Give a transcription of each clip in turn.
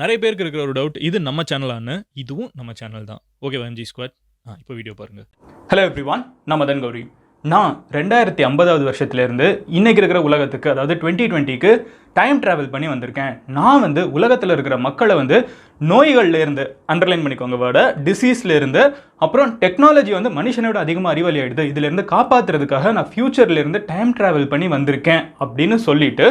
நிறைய பேருக்கு இருக்கிற ஒரு டவுட் இது நம்ம சேனலான்னு இதுவும் நம்ம சேனல் தான். ஓகே எம்ஜி ஸ்குவாட் ஆ இப்போ வீடியோ பாருங்கள் ஹலோ எவ்ரிவான் நான் மதன் கௌரி நான் ரெண்டாயிரத்தி ஐம்பதாவது வருஷத்துலேருந்து இன்றைக்கி இருக்கிற உலகத்துக்கு அதாவது டுவெண்ட்டி டுவெண்ட்டிக்கு டைம் ட்ராவல் பண்ணி வந்திருக்கேன். நான் வந்து உலகத்தில் இருக்கிற மக்களை வந்து நோய்கள்லேருந்து அண்டர்லைன் பண்ணிக்கோங்க வேர்டை டிசீஸ்லேருந்து அப்புறம் டெக்னாலஜி வந்து மனுஷனோட அதிகமாக அறிவாளி ஆயிடுது இதுலேருந்து காப்பாற்றுறதுக்காக நான் ஃப்யூச்சர்லேருந்து டைம் ட்ராவல் பண்ணி வந்திருக்கேன் அப்படின்னு சொல்லிட்டு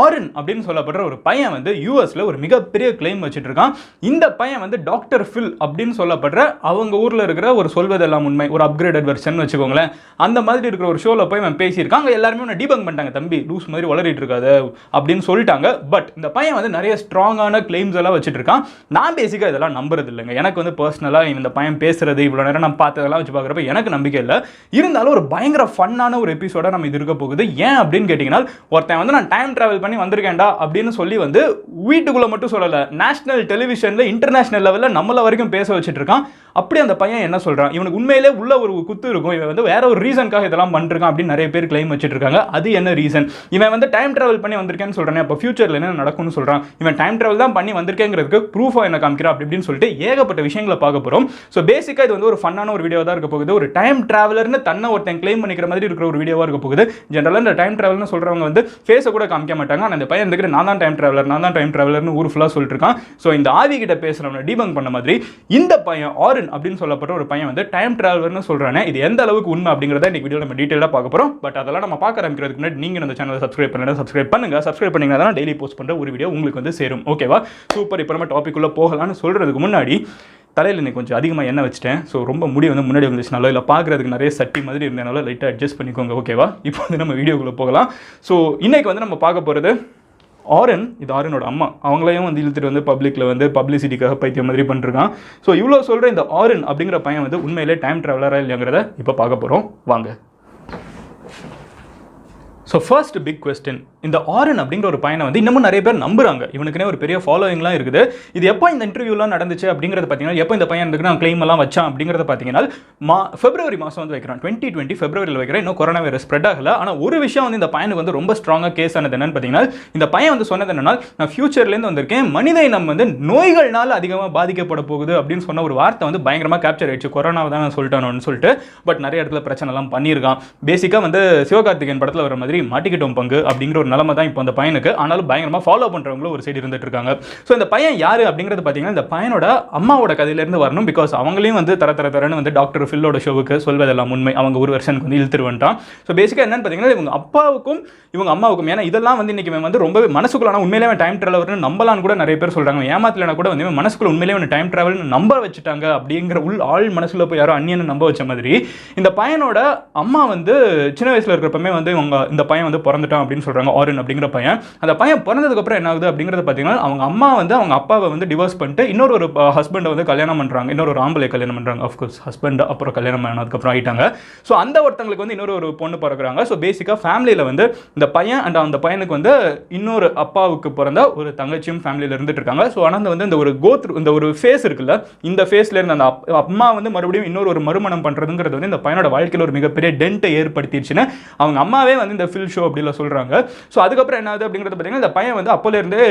ஆரன் அப்படின்னு சொல்லப்படுற ஒரு பையன் வந்து யூஎஸில் ஒரு மிகப்பெரிய கிளைம் வச்சுட்டு இருக்கான் இந்த பையன் வந்து டாக்டர் ஃபில் அப்படின்னு சொல்லப்படுற அவங்க ஊரில் இருக்கிற ஒரு சொல்வதெல்லாம் உண்மை ஒரு அப்கிரேடட் வெர்ஷன் வச்சுக்கோங்களேன். அந்த மாதிரி இருக்கிற ஒரு ஷோவில் போய் அவன் பேசியிருக்கான். அங்கே எல்லாருமே ஒன்று டீபங் பண்ணிட்டாங்க. தம்பி லூஸ் மாதிரி வளரிட்டு இருக்காது அப்படின்னு சொல்லிட்டாங்க. பட் இந்த பையன் வந்து நிறைய ஸ்ட்ராங்கான கிளைம்ஸ் எல்லாம் வச்சுட்டு இருக்கான் நான் பேசிக்காக இதெல்லாம் நம்புறது இல்லைங்க. எனக்கு வந்து பர்சனலாக இந்த பையன் பேசுறது இவ்வளோ நேரம் நான் பார்த்ததெல்லாம் வச்சு பார்க்குறப்ப எனக்கு நம்பிக்கை இல்லை. இருந்தாலும் ஒரு பயங்கர ஃபன்னான ஒரு எபிசோட நம்ம இது இருக்க போகுது. ஏன் அப்படின்னு கேட்டிங்கன்னா ஒருத்தன் வந்து நான் டைம் ட்ராவல் பண்ணி வந்திருக்கேன்டா அப்படின்னு சொல்லி வந்து வீட்டுக்குள்ளே மட்டும் சொல்லலை. நேஷனல் டெலிவிஷனில் இன்டர்நேஷனல் லெவலில் நம்மள வரைக்கும் பேச வச்சுட்டு இருக்கான் அப்படி அந்த பையன் என்ன சொல்கிறான் இவனுக்கு உண்மையிலே உள்ள ஒரு குத்து இருக்கும். இவன் வந்து வேற ஒரு ரீசனுக்காக இதெல்லாம் பண்ணிருக்கான் அப்படின்னு நிறைய பேர் கிளைம் வச்சுட்டு இருக்காங்க அது என்ன ரீசன் இவன் வந்து டைம் ட்ராவல் பண்ணி வந்திருக்கேன்னு சொல்கிறான் அப்போ ஃபியூச்சரில் என்ன நடக்கும்னு சொல்கிறான் இவன் டைம் ட்ராவல் தான் பண்ணி வந்திருக்கேங்கிறதுக்கு ப்ரூஃபாக என்ன காமிக்கிறான் அப்படி இப்படின்னு சொல்லிட்டு ஏகப்பட்ட விஷயங்களை பார்க்க போகிறோம் ஸோ பேசிக்காக இது வந்து ஒரு ஃபன்னான ஒரு வீடியோ தான் இருக்க போகுது. ஒரு டைம் ட்ராவலர்னு தன்னை ஒருத்தன் கிளைம் பண்ணிக்கிற மாதிரி இருக்கிற ஒரு வீடியோவாக இருக்க போகுது. ஜென்ரலாக இந்த டைம் ட்ராவல்னு சொல்கிறவங்க வந்து ஃபேஸை கூட காமிக்க மாட்டாங்க. ஆனால் இந்த பையன் இருந்துக்கிட்டு நான் தான் டைம் ட்ராவலர் நான் தான் டைம் ட்ராவலர்னு ஊர் ஃபுல்லாக சொல்லிட்டு இருக்கான். ஸோ இந்த ஆவி கிட்ட பேசுகிறவனை டீபங்க் பண்ண மாதிரி இந்த பையன் ஆரன் அப்படின்னு சொல்லப்பட்ட ஒரு பையன் வந்து டைம் ட்ராவலர்னு சொல்கிறானே இது எந்த அளவுக்கு உண்மை அப்படிங்கிறத இன்னைக்கு வீடியோ நம்ம டீட்டெயிலாக பார்க்க போகிறோம் பட் அதெல்லாம் நம்ம பார்க்க ஆரம்பிக்கிறதுக்கு முன்னாடி நீங்கள் இந்த சேனலை சப்ஸ்கிரைப் பண்ணல சப்ஸ்கிரைப் பண்ணுங்க. சப்ஸ்கிரைப் பண்ணீங்கன்னா தான் டெய்லி போஸ்ட் பண்ணுற ஒரு வீடியோ உங்களுக்கு வந்து சேரும். ஓகேவா சூப்பர் இப்போ நம்ம டாபிக் உள்ள சொல்கிறதுக்கு முன்னாடி தலையில் இன்னைக்கு கொஞ்சம் அதிகமாக எண்ணெய் வச்சுட்டேன். ஸோ ரொம்ப முடி வந்து முன்னாடி வந்துச்சுனாலோ இல்லை பார்க்குறதுக்கு நிறைய சட்டி மாதிரி இருந்தனால லைட்டாக அட்ஜஸ்ட் பண்ணிக்கோங்க. ஓகேவா இப்போ வந்து நம்ம வீடியோக்குள்ளே போகலாம். ஸோ இன்றைக்கி வந்து நம்ம பார்க்க போகிறது ஆரன் இது ஆரனோட அம்மா. அவங்களையும் வந்து இழுத்துட்டு வந்து பப்ளிக்கில் வந்து பப்ளிசிட்டிக்காக பைத்தியம் மாதிரி பண்ணிருக்கான் ஸோ இவ்வளோ சொல்கிற இந்த ஆரன் அப்படிங்கிற பையன் வந்து உண்மையிலே டைம் ட்ராவலராக இல்லைங்கிறத இப்போ பார்க்க போகிறோம் வாங்க. ஸோ ஃபர்ஸ்ட் பிக் கொஸ்டின் இந்த ஆரன் அப்படிங்கிற ஒரு பையனை வந்து இன்னமும் நிறைய பேர் நம்புறாங்க. இவனுக்குனே ஒரு பெரிய ஃபாலோயிங்லாம் இருக்குது. இது எப்போ இந்த இன்டர்வியூலாம் நடந்துச்சு அப்படிங்கிறத பார்த்தீங்கன்னா எப்போ இந்த பையன் இருக்கு நான் கிளைம் எல்லாம் வச்சான் அப்படிங்கிறத பார்த்தீங்கன்னா மா பிப்ரவரி மாதம் வந்து வைக்கிறான். டுவெண்ட்டி டுவெண்ட்டி ஃபெப்ரவரியில் வைக்கிறேன். இன்னும் கொரோனா வைரஸ் ஸ்ப்ரெட் ஆகல. ஆனால் ஒரு விஷயம் வந்து இந்த பையனுக்கு வந்து ரொம்ப ஸ்ட்ராங்காக கேஸ் ஆனது என்னன்னு பார்த்தீங்கன்னா இந்த பையன் வந்து சொன்னது என்னன்னா நான் ஃபியூச்சர்லேருந்து வந்திருக்கேன். மனித இனம் வந்து நோய்கள்னால அதிகமாக பாதிக்கப்பட போகுது அப்படின்னு சொன்ன ஒரு வார்த்தை வந்து பயங்கரமாக கேப்சர் ஆயிடுச்சு. கொரோனாவை தான் நான் சொல்லிட்டு பட் நிறைய இடத்துல பிரச்சனைலாம் பண்ணியிருக்கான். பேசிக்காக வந்து சிவகார்த்திகேயன் படத்தில் வர மாதிரி மாட்டிக்கிட்டோம் பங்கு அப்படிங்கிற ஒரு நிலைமை தான் இப்போ அந்த பையனுக்கு. ஆனாலும் பயங்கரமாக ஃபாலோ பண்ணுறவங்களும் ஒரு சைடு இருந்துட்டு இருக்காங்க. ஸோ இந்த பையன் யார் அப்படிங்கிறது பார்த்தீங்கன்னா இந்த பையனோட அம்மாவோட கதையிலேருந்து வரணும். பிகாஸ் அவங்களையும் வந்து தர தர தரன்னு வந்து டாக்டர் ஃபில்லோட ஷோவுக்கு சொல்வதெல்லாம் உண்மை. அவங்க ஒரு வருஷனுக்கு வந்து இழுத்துட்டு வந்துட்டான். ஸோ பேசிக்காக என்னன்னு பார்த்தீங்கன்னா இவங்க அப்பாவுக்கும் இவங்க அம்மாவுக்கும் ஏன்னா இதெல்லாம் வந்து இன்றைக்கி வந்து ரொம்பவே மனசுக்குள்ளான உண்மையிலே டைம் ட்ராவல்னு நம்பலான்னு கூட நிறைய பேர் சொல்கிறாங்க ஏமாத்தலனா கூட வந்து மனசுக்குள்ள உண்மையிலே டைம் ட்ராவல்னு நம்ப வச்சுட்டாங்க அப்படிங்கிற உள் ஆள் மனசுல போய் யாரோ அந்நியன்னு நம்ப வச்ச மாதிரி இந்த பையனோட அம்மா வந்து சின்ன வயசில் இருக்கிறப்பமே வந்து இவங்க இந்த பையன் வந்து பிறந்துட்டான் அப்படின்னு சொல்கிறாங்க ஆரன் அப்படிங்கிற பையன். அந்த பையன் பிறந்ததுக்கு அப்புறம் என்ன ஆகுது அப்படிங்கறத பார்த்தீங்கன்னா அவங்க அம்மா வந்து அவங்க அப்பாவை வந்து டிவோர்ஸ் பண்ணிட்டு இன்னொரு ஒரு ஹஸ்பண்டை வந்து கல்யாணம் பண்றாங்க. இன்னொரு ஒரு ஆம்பளை கல்யாணம் பண்றாங்க. அஃப்கோர்ஸ் ஹஸ்பண்ட் அப்புறம் கல்யாணம் பண்ணதுக்கப்புறம் ஆயிட்டாங்க. ஸோ அந்த ஒருத்தங்களுக்கு வந்து இன்னொரு ஒரு பொண்ணு பிறகுறாங்க ஸோ பேசிக்காக ஃபேமிலியில் வந்து இந்த பையன் அண்ட் அந்த பையனுக்கு வந்து இன்னொரு அப்பாவுக்கு பிறந்த ஒரு தங்கச்சியும் ஃபேமிலியில் இருந்துட்டு இருக்காங்க. ஸோ ஆனால் அந்த வந்து இந்த ஒரு கோத்ரு இந்த ஒரு ஃபேஸ் இருக்குல்ல இந்த ஃபேஸ்ல இருந்த அந்த அப்- அம்மா வந்து மறுபடியும் இன்னொரு ஒரு மறுமணம் பண்ணுறதுங்கிறது வந்து இந்த பையனோட வாழ்க்கையில் ஒரு மிகப்பெரிய டென்ட்டை ஏற்படுத்திடுச்சுன்னு அவங்க அம்மாவே வந்து இந்த ஃபில் ஷோ அப்படிலாம் சொல்கிறாங்க ஸோ அதுக்கப்புறம் என்ன ஆகுது அப்படிங்கிறது பார்த்தீங்கன்னா இந்த பையன் வந்து அப்போலேருந்தே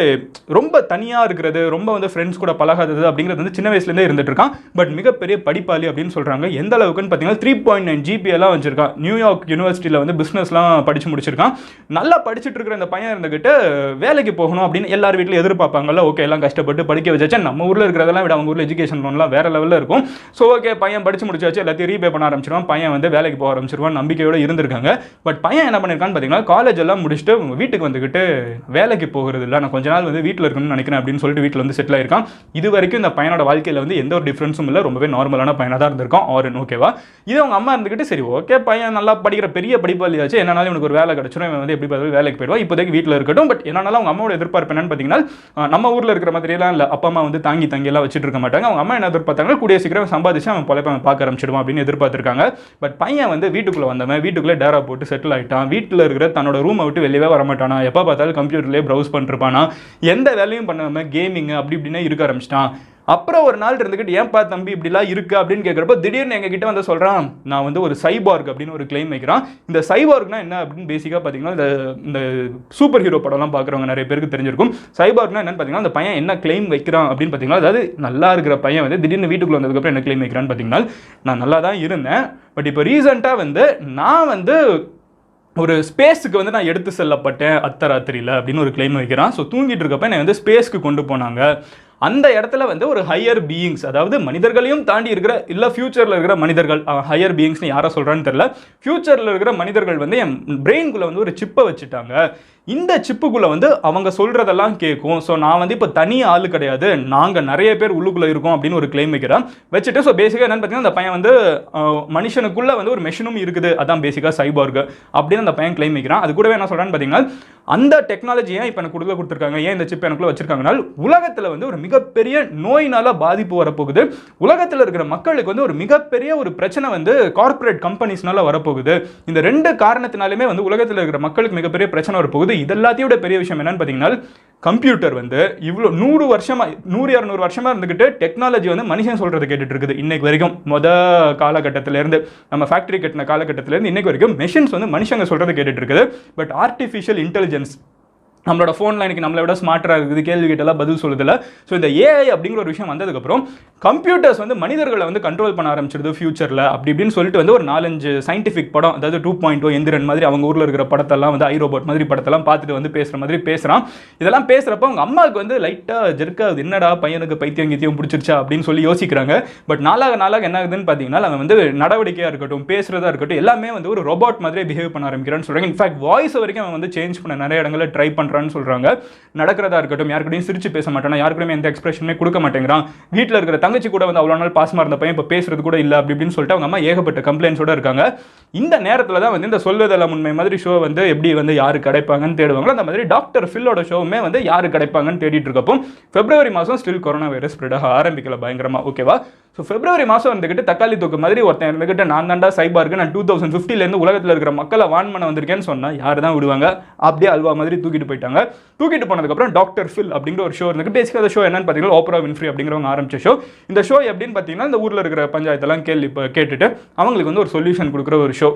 ரொம்ப தனியாக இருக்கிறது ரொம்ப வந்து ஃப்ரெண்ட்ஸ் கூட பழகாதது அப்படிங்கிறது வந்து சின்ன வயசுலேருந்தே இருந்துட்டு இருக்கான். பட் மிகப்பெரிய படிப்பாளி அப்படின்னு சொல்கிறாங்க எந்த அளவுக்குன்னு பார்த்தீங்கன்னா த்ரீ பாயிண்ட் நைன் ஜிபி எல்லாம் வச்சிருக்கான். நியூயார்க் யூனிவர்சிட்டியில் வந்து பிஸ்னஸ்லாம் படித்து முடிச்சிருக்கான். நல்லா படிச்சுட்டு இருக்கிற இந்த பையன் இருந்துக்கிட்டு வேலைக்கு போகணும் அப்படின்னு எல்லார் வீட்டிலும் எதிர்பார்ப்பாங்கல்ல. ஓகே எல்லாம் கஷ்டப்பட்டு படிக்க வச்சாச்சு. நம்ம ஊரில் இருக்கிறதெல்லாம் விட அவங்க ஊரில் எஜுகேஷன் லோன்லாம் வேற லெவலில் இருக்கும். ஸோ ஓகே பையன் படித்து முடிச்சாச்சு. எல்லாத்தையும் ரீபே பண்ண ஆரம்பிச்சிருவான். பையன் வந்து வேலைக்கு போக ஆரம்பிச்சிருவான் நம்பிக்கையோட இருந்திருக்காங்க. பட் பையன் என்ன பண்ணியிருக்கான்னு பார்த்தீங்கன்னா காலேஜ் எல்லாம் முடிச்சுட்டு வீட்டுக்கு வந்துக்கிட்டு வேலைக்கு போகிறது இல்லை நான் கொஞ்ச நாள் வந்து வீட்டில் இருக்கணும்னு நினைக்கிறேன் அப்படின்னு சொல்லிட்டு வீட்டில் வந்து செட்டில் ஆயிருக்கான். இது வரைக்கும் இந்த பையனோட வாழ்க்கையில் வந்து எந்த ஒரு டிஃப்ரென்ஸும் இல்லை ரொம்பவே நார்மலான பையனாக தான் இருந்திருக்கான் ஆரன் ஓகேவா இது அவங்க அம்மா இருந்துக்கிட்டு சரி ஓகே பையன் நல்லா படிக்கிற பெரிய படிப்பாளியாச்சு என்னனாலும் இவனுக்கு ஒரு வேலை கிடச்சிடும் இவன் வந்து எப்படி பார்த்தாலும் வேலைக்கு போயிடுவான் இப்போதைக்கு வீட்டில் இருக்கட்டும் பட் என்னனாலும் அவங்க அம்மாவோட எதிர்பார்ப்பு என்னன்னு பார்த்தீங்கன்னா நம்ம ஊரில் இருக்கிற மாதிரியெல்லாம் இல்லை அப்பா அம்மா வந்து தாங்கி தங்கி எல்லாம் வச்சுட்டு இருக்க மாட்டாங்க அவங்க அம்மா என்ன எதிர்பார்த்தாங்கன்னா கூடிய சீக்கிரம் சம்பாதிச்சு அவன் பொழைப்ப அவன் பார்க்க ஆரம்பிச்சிடுவான் அப்படின்னு எதிர்பார்த்திருக்காங்க. பட் பையன் வந்து வீட்டுக்குள்ளே வந்தவன் வீட்டுக்குள்ளே டேரா போட்டு செட்டில் ஆயிட்டான் வீட்டில் இருக்கிற தன்னோட ரூமை விட்டு வெளியவே வரமாட்டானா? எப்போ பார்த்தாலும் கம்ப்யூட்டர்லேயே ப்ரௌஸ் பண்ணிருப்பானா? எந்த வேலையும் பண்ணாமல் கேமிங் அப்படி இப்படின்னே இருக்க ஆரம்பிச்சிட்டான். அப்புறம் ஒரு நாள் இருந்துக்கிட்டு ஏன்பா தம்பி இப்படிலாம் இருக்கு? அப்படின்னு கேட்குறப்ப திடீர்னு எங்ககிட்ட வந்து சொல்கிறான் நான் வந்து ஒரு சைபார்க் அப்படின்னு ஒரு கிளைம் வைக்கிறான். இந்த சைபார்க்னா என்ன அப்படின்னு பேசிக்காக பார்த்தீங்கன்னா இந்த இந்த சூப்பர் ஹீரோ படம்லாம் பார்க்குறவங்க நிறைய பேருக்கு தெரிஞ்சிருக்கும். சைபார்க்னா என்னன்னு பார்த்தீங்கன்னா அந்த பையன் என்ன கிளைம் வைக்கிறான் அப்படின்னு பார்த்தீங்கன்னா அதாவது நல்லா இருக்கிற பையன் வந்து திடீர்னு வீட்டுக்குள்ள வந்ததுக்கப்புறம் என்ன கிளைம் வைக்கிறான்னு பார்த்தீங்கன்னா நான் நல்லா தான் இருந்தேன். பட் இப்போ ரீசெண்டாக வந்து நான் வந்து ஒரு ஸ்பேஸுக்கு வந்து நான் எடுத்து செல்லப்பட்டேன் அத்தராத்திரியில் அப்படின்னு ஒரு கிளைம் வைக்கிறான். ஸோ தூங்கிட்டு இருக்கப்ப என்னை வந்து ஸ்பேஸ்க்கு கொண்டு போனாங்க. அந்த இடத்துல வந்து ஒரு ஹையர் பீயிங்ஸ் அதாவது மனிதர்களையும் தாண்டி இருக்கிற இல்லை ஃபியூச்சரில் இருக்கிற மனிதர்கள் ஹையர் பீயிங்ஸ்னு யாரை சொல்கிறான்னு தெரில ஃபியூச்சரில் இருக்கிற மனிதர்கள் வந்து என் பிரெயின்குள்ளே வந்து ஒரு சிப்பை வச்சுட்டாங்க. இந்த சிப்புக்குள்ளே வந்து அவங்க சொல்கிறதெல்லாம் கேட்கும். ஸோ நான் வந்து இப்போ தனி ஆள் கிடையாது. நாங்கள் நிறைய பேர் உள்ளுக்குள்ளே இருக்கோம் அப்படின்னு ஒரு கிளைம் வைக்கிறேன். வச்சுட்டு ஸோ பேசிக்காக என்னன்னு பார்த்தீங்கன்னா அந்த பையன் வந்து மனுஷனுக்குள்ளே வந்து ஒரு மெஷினும் இருக்குது. அதான் பேசிக்காக சைபார்க்கு அப்படின்னு அந்த பையன் கிளைம் வைக்கிறான். அது கூடவே என்ன சொல்கிறான்னு பார்த்தீங்கன்னா அந்த டெக்னாலஜி ஏன் இப்போ எனக்கு கொடுக்க கொடுத்துருக்காங்க. ஏன் இந்த சிப் எனக்குள்ளே வச்சிருக்காங்கன்னா உலகத்தில் வந்து ஒரு மிகப்பெரிய நோயினால பாதிப்பு வரப்போகுது. உலகத்தில் இருக்கிற மக்களுக்கு வந்து ஒரு மிகப்பெரிய ஒரு பிரச்சனை வந்து கார்ப்பரேட் கம்பெனிஸ்னால வரப்போகுது. இந்த ரெண்டு காரணத்தினாலுமே வந்து உலகத்தில் இருக்கிற மக்களுக்கு மிகப்பெரிய பிரச்சனை வரப்போகுது. இது எல்லாத்தையும் விட பெரிய விஷயம் என்னன்னு பார்த்தீங்கன்னா கம்ப்யூட்டர் வந்து இவ்வளோ நூறு வருஷமா நூறு இரநூறு வருஷமா இருந்துக்கிட்டு டெக்னாலஜி வந்து மனுஷன் சொல்றது கேட்டுட்டு இருக்குது. இன்னைக்கு வரைக்கும் மொத காலகட்டத்திலேருந்து நம்ம ஃபேக்டரி கட்டின காலகட்டத்திலேருந்து இன்னைக்கு வரைக்கும் மெஷின்ஸ் வந்து மனுஷங்க சொல்றது கேட்டுட்டு இருக்குது. பட் ஆர்டிஃபிஷியல் இன்டெலிஜென்ஸ் நம்மளோட ஃபோனில் இன்னைக்கு நம்மளை விட ஸ்மார்ட்டாக இருக்குது கேள்வி கேட்டெல்லாம் பதில் சொல்லுதில்ல ஸோ இந்த ஏஐ அப்படிங்கிற ஒரு விஷயம் வந்ததுக்கப்புறம் கம்ப்யூட்டர்ஸ் வந்து மனிதர்களை வந்து கண்ட்ரோல் பண்ண ஆரம்பிச்சிருது ஃபியூச்சரில் அப்படி இப்படின்னு சொல்லிட்டு வந்து ஒரு நாலஞ்சு சயின்டிஃபிக் படம் அதாவது டூ பாயிண்ட் ஓ எந்திரன் மாதிரி அவங்க ஊரில் இருக்கிற படத்தெல்லாம் வந்து ஐ ரோபோட் மாதிரி படத்தெல்லாம் பார்த்துட்டு வந்து பேசுகிற மாதிரி பேசுகிறான் இதெல்லாம் பேசுகிறப்ப அவங்க அம்மாவுக்கு வந்து லைட்டாக ஜெர்க்காகுது என்னடா பையனுக்கு பைத்தியம் கீத்தியம் பிடிச்சிருச்சா? அப்படின்னு சொல்லி யோசிக்கிறாங்க. பட் நாளாக நாளாக என்ன ஆகுதுன்னு பார்த்தீங்கன்னா அவன் வந்து நடவடிக்கையாக இருக்கட்டும் பேசுகிறதா இருக்கட்டும் எல்லாமே வந்து ஒரு ரோபோட் மாதிரியே பிஹேவ் பண்ண ஆரம்பிக்கிறான்னு சொல்கிறாங்க இன்ஃபேக்ட் வாய்ஸ் வரைக்கும் அவன் வந்து சேஞ்ச் பண்ண நிறைய இடங்களில் ட்ரை பண்ணுறான் பண்ணுறான்னு சொல்கிறாங்க நடக்கிறதா இருக்கட்டும் யாருக்கிட்டையும் சிரிச்சு பேச மாட்டேனா யாருக்குமே எந்த எக்ஸ்பிரஷனுமே கொடுக்க மாட்டேங்கிறான். வீட்டில் இருக்கிற தங்கச்சி கூட வந்து அவ்வளோ நாள் பாசமாக இருந்த பையன் இப்போ பேசுறது கூட இல்லை அப்படி இப்படின்னு சொல்லிட்டு அவங்க அம்மா ஏகப்பட்ட கம்ப்ளைண்ட்ஸோட இருக்காங்க. இந்த நேரத்தில் தான் வந்து இந்த சொல்வதெல்லாம் உண்மை மாதிரி ஷோ வந்து எப்படி வந்து யாரு கிடைப்பாங்கன்னு தேடுவாங்களோ அந்த மாதிரி டாக்டர் ஃபில்லோட ஷோவுமே வந்து யாரு கிடைப்பாங்கன்னு தேடிட்டு இருக்கப்போ பிப்ரவரி மாதம் ஸ்டில் கொரோனா வைரஸ் ஸ்ப்ரெட் ஆக ஆரம்பிக்கல பயங்கரமாக ஓகேவா ஸோ பிப்ரவரி மாதம் வந்துக்கிட்டு தக்காளி தூக்கு மாதிரி ஒருத்தன் இருந்துக்கிட்டு நான் தாண்டா சைபார்க்கு நான் டூ தௌசண்ட் ஃபிஃப்டிலேருந்து உலகத்தில் இருக்கிற மக்களை வான் பண்ண வந்திருக்கேன்னு சொன்னால் யார் தான் விடுவாங்க? அப்படியே அல்வா மாதிரி தூக்கிட்டு போயிட்டாங்க. தூக்கிட்டு போனதுக்கப்புறம் டாக்டர் ஃபில் அப்படிங்கிற ஒரு ஷோ இருந்துக்கிட்டு பேசிக்க அந்த ஷோ என்னன்னு பார்த்தீங்கன்னா ஓப்ரா வின்ஃப்ரி அப்படிங்கிறவங்க ஆரம்பிச்ச ஷோ இந்த ஷோ எப்படின்னு பார்த்தீங்கன்னா இந்த ஊரில் இருக்கிற பஞ்சாயத்தெல்லாம் கேள்வி இப்போ கேட்டுட்டு அவங்களுக்கு வந்து ஒரு சொல்யூஷன் கொடுக்குற ஒரு ஷோ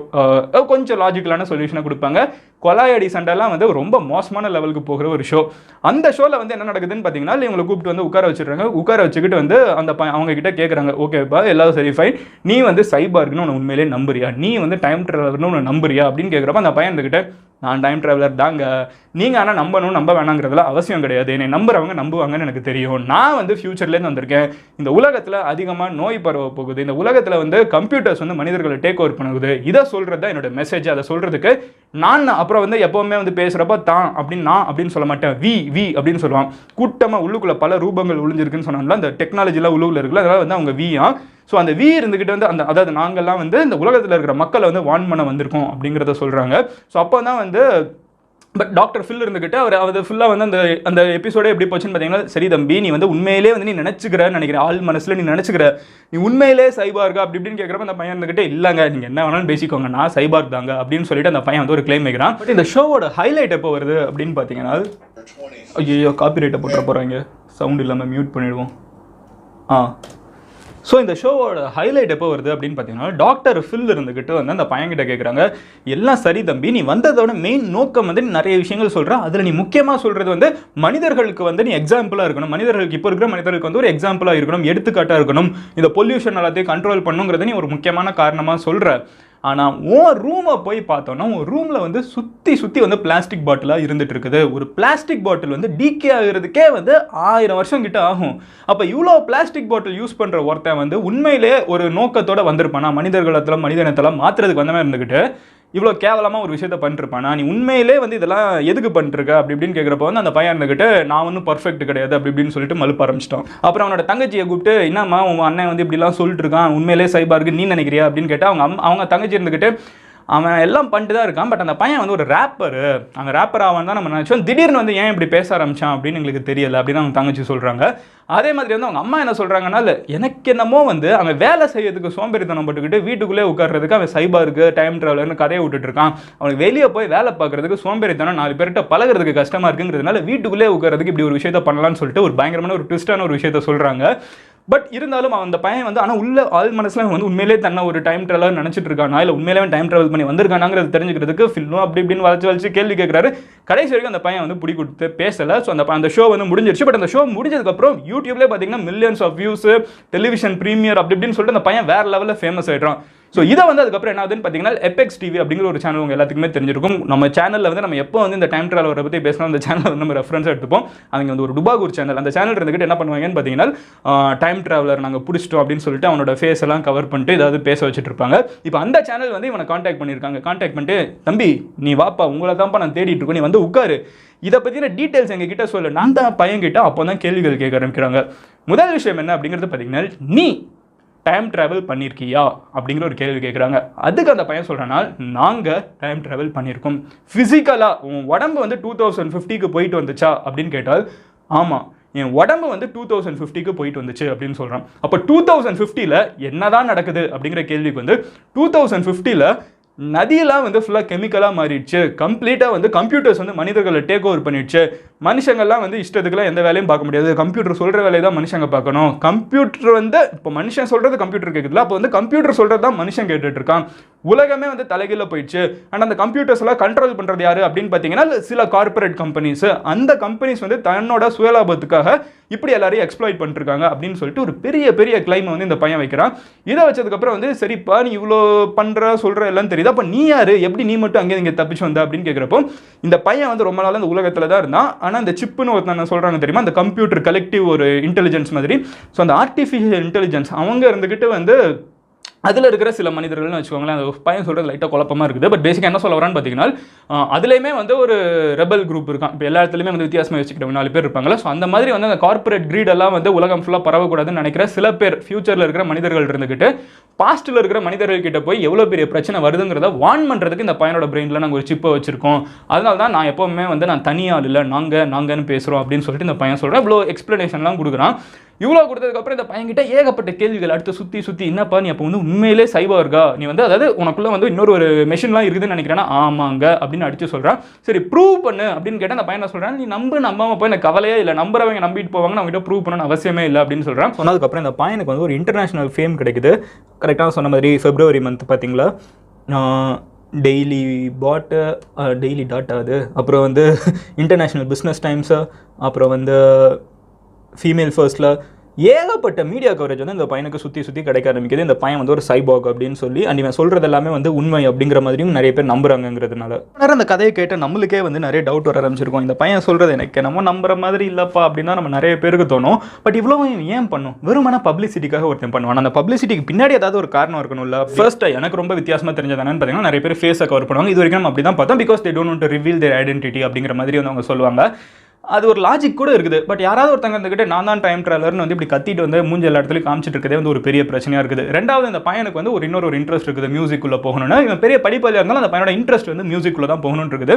கொஞ்சம் லாஜிக்கலான சொல்யூஷனை கொடுப்பாங்க. கொலாயடி சண்டைலாம் வந்து ரொம்ப மோசமான லெவலுக்கு போகிற ஒரு ஷோ அந்த ஷோவில் வந்து என்ன நடக்குதுன்னு பார்த்தீங்கன்னா இவங்களை கூப்பிட்டு வந்து உட்கார வச்சுருக்காங்க உட்கார வச்சுக்கிட்டு வந்து அந்த ப- அவங்க கிட்ட கேட்குறாங்க ஓகேப்பா எல்லாரும் சரி ஃபைன் நீ வந்து சைபார்க்குன்னு உன்னை உண்மையிலே நம்புறியா? நீ வந்து டைம் ட்ராவலர்னு உன்னை நம்புறியா? அப்படின்னு கேட்குறப்ப அந்த பையன் கிட்ட நான் டைம் ட்ராவலர் தாங்க. நீங்கள் ஆனால் நம்பணும் நம்ப வேணாங்கிறதுல அவசியம் கிடையாது. என்னை நம்புறவங்க நம்புவாங்கன்னு எனக்கு தெரியும். நான் வந்து ஃபியூச்சர்லேருந்து வந்திருக்கேன். இந்த உலகத்தில் அதிகமாக நோய் பரவ போகுது. இந்த உலகத்தில் வந்து கம்ப்யூட்டர்ஸ் வந்து மனிதர்களை டேக் ஓவர் பண்ணுது. இதை சொல்கிறது தான் என்னோட மெசேஜ் அதை சொல்கிறதுக்கு நான் அப்புறம் வந்து எப்போவுமே வந்து பேசுகிறப்ப தான் அப்படின்னு நான் அப்படின்னு சொல்ல மாட்டேன். வி வி அப்படின்னு சொல்லுவான். கூட்டமாக உள்ளுக்குள்ளே பல ரூபங்கள் ஒளிஞ்சிருக்குன்னு சொன்னால அந்த டெக்னாலஜிலாம் உள்ளுக்குள்ள இருக்குல்ல அதனால் வந்து அவங்க வியா ஸோ அந்த வி இருந்துக்கிட்டு வந்து அந்த அதாவது நாங்கள்லாம் வந்து இந்த உலகத்தில் இருக்கிற மக்களை வந்து வான் பண்ண வந்திருக்கோம் அப்படிங்கிறத சொல்கிறாங்க ஸோ அப்போ தான் வந்து பட் டாக்டர் ஃபில் இருந்துக்கிட்டு அவர் அது ஃபுல்லாக வந்து அந்த அந்த எபிசோடே எப்படி போச்சுன்னு பார்த்தீங்கன்னா சரி தம்பி நீ வந்து உண்மையிலே வந்து நீ நினச்சிக்கிறன்னு நினைக்கிறேன் ஆள் மனசில் நீ நினச்சிக்கிற நீ உண்மையிலே சைபார்க்கா அப்படி இப்படின்னு கேட்குறப்ப அந்த பையன் இருந்துக்கிட்டு இல்லைங்க நீங்கள் என்ன வேணாலும் பேசிக்கோங்க நான் சைபார்க் தாங்க அப்படின்னு சொல்லிட்டு அந்த பையன் வந்து ஒரு கிளைம் வைக்கிறான். பட் இந்த ஷோவோட ஹைலைட் எப்போ வருது அப்படின்னு பார்த்தீங்கன்னா ஐயோ காப்பி ரைட்டை போட்டுற போகிறாங்க சவுண்ட் இல்லாமல் மியூட் பண்ணிடுவோம். ஆ. ஸோ இந்த ஷோவோட ஹைலைட் எப்போ வருது அப்படின்னு பார்த்தீங்கன்னா டாக்டர் ஃபில் இருந்துக்கிட்டு வந்து அந்த பையன்கிட்ட கேட்குறாங்க எல்லாம் சரி தம்பி நீ வந்ததோட மெயின் நோக்கம் வந்து நீ நிறைய விஷயங்கள் சொல்கிற அதில் நீ முக்கியமாக சொல்கிறது வந்து மனிதர்களுக்கு வந்து நீ எக்ஸாம்பிளாக இருக்கணும். மனிதர்களுக்கு இப்போ இருக்கிற மனிதர்களுக்கு வந்து ஒரு எக்ஸாம்பிளாக இருக்கணும். எடுத்துக்காட்டாக இருக்கணும். இந்த பொல்யூஷன் எல்லாத்தையும் கண்ட்ரோல் பண்ணுங்கிறத நீ ஒரு முக்கியமான காரணமாக சொல்கிற ஆனால் உன் ரூமை போய் பார்த்தோன்னா உன் ரூமில் வந்து சுற்றி சுற்றி வந்து பிளாஸ்டிக் பாட்டிலாக இருந்துட்டு இருக்குது ஒரு பிளாஸ்டிக் பாட்டில் வந்து டீகே ஆகிறதுக்கே வந்து ஆயிரம் வருஷம் கிட்ட ஆகும். அப்போ இவ்வளோ பிளாஸ்டிக் பாட்டில் யூஸ் பண்ணுற ஒருத்தன் வந்து உண்மையிலே ஒரு நோக்கத்தோடு வந்திருப்பானா? மனிதர்களத்தில் மனிதனத்தில் மாற்றுறதுக்கு வந்த மாதிரி இருந்துக்கிட்டு இவ்வளோ கேவலமாக ஒரு விஷயத்த பண்ணிருப்பானா? நீ உண்மையிலே வந்து இதெல்லாம் எதுக்கு பண்ணிருக்க? அப்படி இப்படின்னு கேட்குறப்ப வந்து அந்த பையன் இருந்துக்கிட்டு நான் ஒன்றும் பர்ஃபெக்ட் கிடையாது. அப்படி இப்படின்னு சொல்லிட்டு மலுப்ப ஆரம்பிச்சிட்டோம் அப்புறம் அவனோட தங்கச்சியை கூப்பிட்டு என்னம்மா உன் அண்ணன் வந்து இப்படிலாம் சொல்லிட்டு இருக்கான். உண்மையிலே சைபார்க்கு நீ நினைக்கிறியா? அப்படின்னு கேட்டால் அவங்க அம்மா அவங்க தங்கச்சி இருந்துக்கிட்டு அவன் எல்லாம் பண்ணிட்டு தான் இருக்கான். பட் அந்த பையன் வந்து ஒரு ரேப்பரு அந்த ரேப்பர் ஆவான் தான் நம்ம நினச்சோம். திடீர்னு வந்து ஏன் இப்படி பேச ஆரம்பிச்சான் அப்படின்னு எங்களுக்கு தெரியல அப்படின்னு அவங்க தங்கச்சி சொல்கிறாங்க அதே மாதிரி வந்து அவங்க அம்மா என்ன சொல்கிறாங்கன்னா எனக்கு என்னமோ வந்து அவன் வேலை செய்யறதுக்கு சோம்பேறித்தனம் பட்டுக்கிட்டு வீட்டுக்குள்ளே உட்கார்றதுக்கு அவன் சைபாருக்கு டைம் ட்ராவலர்னு கதையை விட்டுட்டு இருக்கான். அவனுக்கு வெளியே போய் வேலை பார்க்கறதுக்கு சோம்பேறித்தனம் நாலு பேர்கிட்ட பழகுறதுக்கு கஷ்டமாக இருக்குங்கிறதுனால வீட்டுக்குள்ளே உட்கார்றதுக்கு இப்படி ஒரு விஷயத்த பண்ணலாம்னு சொல்லிட்டு ஒரு பயங்கரமான ஒரு ட்விஸ்டான ஒரு விஷயத்த சொல்கிறாங்க பட் இருந்தாலும் அந்த பையன் வந்து ஆனால் உள்ள ஆள் மனசில் வந்து உண்மையிலே தன்னை ஒரு டைம் ட்ராவலர் நினச்சிட்டு இருக்கானா. இல்லை உண்மையிலே டைம் ட்ராவல் பண்ணி வந்திருக்கானாங்கிறது தெரிஞ்சுக்கிறதுக்கு ஃபில்லும் அப்படி இப்படின்னு வளச்சு வளச்சு கேள்வி கேட்குறாரு கடைசி வரைக்கும் அந்த பையன் வந்து பிடி கொடுத்து பேசலை. ஸோ அந்த ப- அந்த ஷோ வந்து முடிஞ்சிருச்சு. பட் அந்த ஷோ முடிஞ்சதுக்கப்புறம் யூடியூப்லேயே பார்த்தீங்கன்னா millions of views television premiere அப்படி இப்படின்னு சொல்லிட்டு அந்த பையன் வேறு லெவலில் ஃபேமஸ் ஆகிடுறான் ஸோ இதை வந்து அதுக்கப்புறம் என்ன ஆகுதுன்னு பார்த்தீங்கன்னா எபெக்ஸ் டிவி அப்படிங்கிற ஒரு சேனல் உங்க எல்லாத்துக்குமே தெரிஞ்சிருக்கும். நம்ம சேனலில் வந்து நம்ம எப்போ வந்து இந்த டைம் ட்ராவலரை பற்றி பேசணும் அந்த சேனல் வந்து நம்ம ரெஃபரன்ஸ் எடுத்துப்போம். அவங்க வந்து ஒரு டுபாகூர் சேனல் அந்த சேனல் இருந்துக்கிட்டு என்ன பண்ணுவாங்கன்னு பார்த்தீங்கன்னா டைம் ட்ராவலர் நாங்கள் பிடிச்சிட்டோம் அப்படின்னு சொல்லிட்டு அவனோட ஃபேஸ் எல்லாம் கவர் பண்ணிட்டு ஏதாவது பேச வச்சுட்டு இருப்பாங்க. இப்போ அந்த சேனல் வந்து இவனை காண்டாக்ட் பண்ணியிருக்காங்க. காண்டாக்ட் பண்ணிட்டு தம்பி நீ வாப்பா உங்களை தான்ப்பா நான் தேடிட்டு இருக்கோம். நீ வந்து உட்காரு. இதை பற்றின டீட்டெயில்ஸ் எங்ககிட்ட சொல்லு. நான் தான் பையன் கிட்ட அப்போ தான் கேள்விகள் கேட்க ஆரம்பிக்கிறாங்க. முதல் விஷயம் என்ன அப்படிங்கிறது பார்த்தீங்கன்னா நீ டைம் ட்ராவல் பண்ணியிருக்கியா அப்படிங்கிற ஒரு கேள்வி கேட்குறாங்க அதுக்கு அந்த பையன் சொல்கிறனா நாங்கள் டைம் ட்ராவல் பண்ணியிருக்கோம் ஃபிசிக்கலாக உன் உடம்பு வந்து டூ தௌசண்ட் ஃபிஃப்டிக்கு போயிட்டு வந்துச்சா? அப்படின்னு கேட்டால் ஆமாம் என் உடம்பு வந்து டூ தௌசண்ட் ஃபிஃப்டிக்கு போயிட்டு வந்துச்சு அப்படின்னு சொல்கிறான் அப்போ டூ தௌசண்ட் ஃபிஃப்டியில் என்னதான் நடக்குது அப்படிங்கிற கேள்விக்கு வந்து டூ தௌசண்ட் ஃபிஃப்டியில் நதியெல்லாம் வந்து ஃபுல்லாக கெமிக்கலாக மாறிடுச்சு. கம்ப்ளீட்டாக வந்து கம்ப்யூட்டர்ஸ் வந்து மனிதர்களை டேக் ஓவர் பண்ணிடுச்சு. மனுஷங்கள்லாம் வந்து இஷ்டத்துக்குலாம் எந்த வேலையும் பார்க்க முடியாது. கம்ப்யூட்டர் சொல்கிற வேலையை தான் மனுஷங்க பார்க்கணும். கம்ப்யூட்டர் வந்து இப்போ மனுஷன் சொல்கிறது கம்ப்யூட்டர் கேட்குதுல அப்போ வந்து கம்ப்யூட்டர் சொல்கிறது தான் மனுஷன் கேட்டுட்ருக்கான் உலகமே வந்து தலைகீழ போயிடுச்சு. அண்ட் அந்த கம்ப்யூட்டர்ஸ் எல்லாம் கண்ட்ரோல் பண்ணுறது யாரு? அப்படின்னு பார்த்தீங்கன்னா சில கார்ப்பரேட் கம்பெனிஸ் அந்த கம்பெனிஸ் வந்து தன்னோட சுயலாபத்துக்காக இப்படி எல்லாரையும் எக்ஸ்ப்ளாய்ட் பண்ணிருக்காங்க அப்படின்னு சொல்லிட்டு ஒரு பெரிய பெரிய கிளைம் வந்து இந்த பையன் வைக்கிறான். இதை வச்சதுக்கப்புறம் வந்து சரிப்பா நீ இவ்வளோ பண்ணுற சொல்கிற எல்லாம் தெரியுது. அப்போ நீ யாரு? எப்படி நீ மட்டும் அங்கே இங்கே தப்பிச்சு வந்த? அப்படின்னு கேட்குறப்போ இந்த பையன் வந்து ரொம்ப நாள் இந்த உலகத்தில் தான் இருந்தான். ஆனால் அந்த சிப்புன்னு ஒருத்தன் சொல்கிறாங்க தெரியுமா? அந்த கம்ப்யூட்டர் கலெக்டிவ் ஒரு இன்டெலிஜென்ஸ் மாதிரி. ஸோ அந்த ஆர்டிஃபிஷியல் இன்டெலிஜென்ஸ் அவங்க இருந்துக்கிட்டு வந்து அதில் இருக்கிற சில மனிதர்கள்னு வச்சுக்கோங்களேன் அந்த பையன் சொல்கிறது லைட்டாக குழப்பமாக இருக்குது. பட் பேசிக்காக என்ன சொல்ல வரான்னு பார்த்தீங்கன்னா அதுலேயுமே வந்து ஒரு ரெபல் குரூப் இருக்கான். இப்போ எல்லா இடத்துலையுமே வந்து வித்தியாசமாக வச்சுக்கிட்டவங்க நாலு பேர் இருப்பாங்களா ஸோ அந்த மாதிரி வந்து அந்த கார்ப்பரேட் greed எல்லாம் வந்து உலகம் ஃபுல்லாக பரவக்கூடாதுன்னு நினைக்கிற சில பேர் ஃபியூச்சரில் இருக்கிற மனிதர்கள் இருந்துக்கிட்டு பாஸ்ட்டில் இருக்கிற மனிதர்கள் கிட்ட போய் எவ்வளோ பெரிய பிரச்சனை வருதுங்கிறத வான் பண்ணுறதுக்கு இந்த பையனோட பிரெயினில் நாங்கள் ஒரு சிப்பை வச்சிருக்கோம். அதனால தான் நான் எப்போவுமே வந்து நான் தனியாக இல்லை நாங்கள் நாங்கன்னு பேசுகிறோம் அப்படின்னு சொல்லிட்டு இந்த பையன் சொல்கிறேன் இவ்வளோ எக்ஸ்ப்ளனேஷன்லாம் கொடுக்குறான். இவ்வளோ கொடுத்ததுக்கப்புறம் இந்த பையன்கிட்ட ஏகப்பட்ட கேள்விகள். அடுத்து சுற்றி சுற்றி என்னப்பா நீ அப்போ வந்து உண்மையிலே சைவாக இருக்கா? நீ வந்து அதாவது உனக்குள்ளே வந்து இன்னொரு ஒரு மெஷின்லாம் இருக்குதுன்னு நினைக்கிறேன்னா ஆமாங்க அப்படின்னு அடித்து சொல்கிறான் சரி ப்ரூவ் பண்ணு அப்படின்னு கேட்டால் அந்த பையன் என்ன சொல்கிறான் நீ நம்பு நம்பாமல் போய் எனக்கு கவலையே இல்லை. நம்புறவங்க நம்பிட்டு போவாங்க அவங்ககிட்ட ப்ரூவ் பண்ணணும்னு அவசியமே இல்லை அப்படின்னு சொல்கிறான் சொன்னதுக்கப்புறம் இந்த பையனுக்கு வந்து ஒரு இன்டர்நேஷனல் ஃபேம் கிடைக்குது. கரெக்டாக சொன்ன மாதிரி ஃபெப்ரவரி மந்த் பார்த்தீங்களா டெய்லி பாட்டு டெய்லி டாட்டா அது. அப்புறம் வந்து இன்டர்நேஷ்னல் பிஸ்னஸ் டைம்ஸு அப்புறம் வந்து ஃபீமேல் ஃபர்ஸ்ட்டில் ஏகப்பட்ட மீடியா கவரேஜ் வந்து இந்த பையனுக்கு சுற்றி சுற்றி கிடைக்க ஆரம்பிக்குது. இந்த பையன் வந்து ஒரு சைபாக் அப்படின்னு சொல்லி அண்ட் இவன் சொல்கிறது எல்லாமே வந்து உண்மை அப்படிங்கிற மாதிரியும் நிறைய பேர் நம்புறாங்கிறதுனால நேரம் அந்த கதையை கேட்ட நம்மளுக்கே வந்து நிறைய டவுட் வர ஆரம்பிச்சிருக்கும். இந்த பையன் சொல்கிறது எனக்கு நம்ம நம்புற மாதிரி இல்லைப்பா அப்படின்னா நம்ம நிறைய பேருக்கு தோணும். பட் இவ்வளோ ஏன் பண்ணும்? வெறுமனா பப்ளிசிட்டிக்காக ஒருத்தன் பண்ணுவான். அந்த பப்ளிசிட்டிக்கு பின்னாடி ஏதாவது ஒரு காரணம் இருக்கணும்ல ஃபர்ஸ்ட் எனக்கு ரொம்ப வித்தியாசமாக தெரிஞ்சதானு பார்த்தீங்கன்னா நிறைய பேர் ஃபேஸை கவர் பண்ணுவாங்க. இது வரைக்கும் நம்ம அப்படி தான் பார்த்தோம் because they don't to reveal their identity அப்படிங்கிற மாதிரி வந்து அவங்க சொல்லுவாங்க. அது ஒரு லாஜிக் கூட இருக்குது. பட் யாராவது ஒருத்தங்க இருந்துக்கிட்டு நான் தான் டைம் ட்ராவலர்னு வந்து இப்படி கத்திட்டு வந்து மூஞ்சி எல்லா இடத்துலையும் காமிச்சிட்டு இருக்கதே வந்து ஒரு பெரிய பிரச்சனையாக இருக்குது. ரெண்டாவது இந்த பையனுக்கு வந்து ஒரு இன்னொரு ஒரு இன்ட்ரெஸ்ட் இருக்குது மியூசிக்குள்ளே போகணும்னா. இவன் பெரிய படிப்பாளியாக இருந்தாலும் அந்த பையனோட இன்ட்ரெஸ்ட் வந்து மியூசிக்குள்ளே தான் போகணும்னு இருக்குது.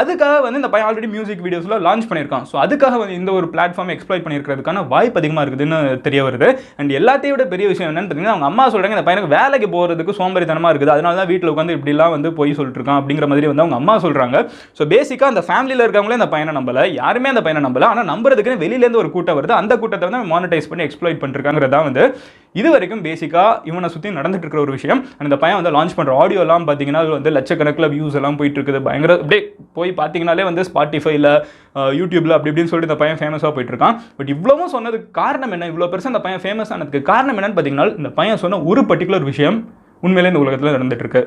அதுக்காக வந்து இந்த பையன் ஆல்ரெடி மியூசிக் வீடியோஸில் லான்ச் பண்ணியிருக்கான். ஸோ அதுக்காக வந்து இந்த ஒரு பிளாட்ஃபார்ம் எக்ஸ்ப்ளோர் பண்ணியிருக்கிறதுக்கான வாய்ப்பு அதிகமாக இருக்குதுன்னு தெரிய வருது. அண்ட் எல்லாத்தையும் விட பெரிய விஷயம் என்னன்னு பார்த்தீங்கன்னா அவங்க அம்மா சொல்கிறாங்க இந்த பையனுக்கு வேலைக்கு போகிறதுக்கு சோம்பேறித்தனமாக இருக்குது. அதனால தான் வீட்டில் உட்காந்து இப்படிலாம் வந்து போய் சொல்லிட்டு இருக்கான். அப்படிங்கிற மாதிரி வந்து அவங்க அம்மா சொல்கிறாங்க ஸோ பேசிக்காக அந்த ஃபேமிலியில் இருக்கவங்களே அந்த பையனை நம்பலை. யாரும் அந்த பையனை நம்பல. ஆனால் நம்புறதுக்குன்னு வெளியிலேருந்து ஒரு கூட்டம் வருது. அந்த கூட்டத்தை வந்து மானிட்டைஸ் பண்ணி எக்ஸ்ப்ளாய்ட் பண்ணிருக்காங்கிறது வந்து இது வரைக்கும் பேசிக்காக இவனை சுற்றி நடந்துட்டு இருக்கிற ஒரு விஷயம். அந்த பையன் வந்து லான்ச் பண்ணுற ஆடியோலாம் பார்த்தீங்கன்னா அது வந்து லட்சக்கணக்கில் வியூஸ் எல்லாம் போயிட்டு இருக்குது பயங்கர அப்படியே போய் பார்த்தீங்கனாலே வந்து ஸ்பாட்டிஃபைல யூடியூப்ல அப்படி இப்படின்னு சொல்லிட்டு இந்த பையன் ஃபேமஸாக போயிட்டு இருக்கான் பட் இவ்வளவும் சொன்னதுக்கு காரணம் என்ன? இவ்வளோ பெருசாக அந்த பையன் ஃபேமஸ் ஆனதுக்கு காரணம் என்னன்னு பார்த்தீங்கன்னா இந்த பையன் சொன்ன ஒரு பர்டிகுலர் விஷயம் உண்மையிலே இந்த உலகத்தில் நடந்துட்டு இருக்கு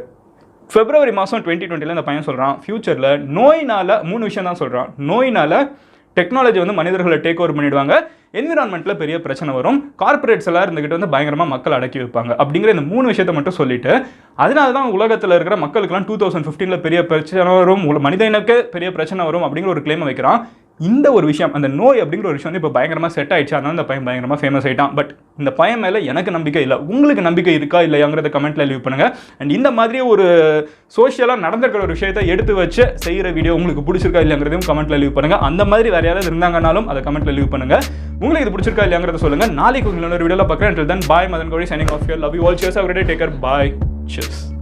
பிப்ரவரி மாதம் டுவெண்ட்டி டுவெண்ட்டியில் இந்த பையன் சொல்கிறான் ஃபியூச்சரில் நோயினால் மூணு விஷயம் தான் சொல்கிறான் நோயினால் டெக்னாலஜி வந்து மனிதர்களை டேக் ஓவர் பண்ணிடுவாங்க என்விரான்மெண்ட்டில் பெரிய பிரச்சனை வரும் கார்பரேட்ஸ் எல்லாம் இருந்துகிட்டு வந்து பயங்கரமாக மக்கள் அடக்கி வைப்பாங்க அப்படிங்கிற இந்த மூணு விஷயத்தை மட்டும் சொல்லிட்டு அதனால தான் உலகத்தில் இருக்கிற மக்களுக்கெல்லாம் டூ தௌசண்ட் ஃபிஃப்டீனில் பெரிய பிரச்சனை வரும் மனித இனக்கு பெரிய பிரச்சனை வரும் அப்படிங்கிற ஒரு கிளைமை வைக்கிறான். இந்த ஒரு விஷயம் அந்த நோய் அப்படிங்கிற ஒரு விஷயம் வந்து இப்போ பயங்கரமாக செட் ஆயிடுச்சு. அதனால இந்த பையன் பயங்கரமாக ஃபேமஸ் ஆகிட்டான் பட் இந்த பையன் மேலே எனக்கு நம்பிக்கை இல்லை. உங்களுக்கு நம்பிக்கை இருக்கா இல்லையாங்கிறத கமெண்ட்டில் லீவ் பண்ணுங்கள் அண்ட் இந்த மாதிரி ஒரு சோஷியலாக நடந்திருக்கிற ஒரு விஷயத்தை எடுத்து வச்சு செய்கிற வீடியோ உங்களுக்கு பிடிச்சிருக்கா இல்லைங்கிறதையும் கமெண்ட்டில் லீவ் பண்ணுங்கள் அந்த மாதிரி வேறு யாராவது இருந்தாங்கனாலும் அதை கமெண்ட்டில் லீவ் பண்ணுங்கள் உங்களுக்கு இது பிடிச்சிருக்கா இல்லையாங்கிறத சொல்லுங்கள் நாளைக்கு உங்களோட வீடியோவில் பார்க்குறேன். Then bye Madan Gowri signing off your love you all cheers அவர்கிட்ட டேக்கர் பாய் cheers.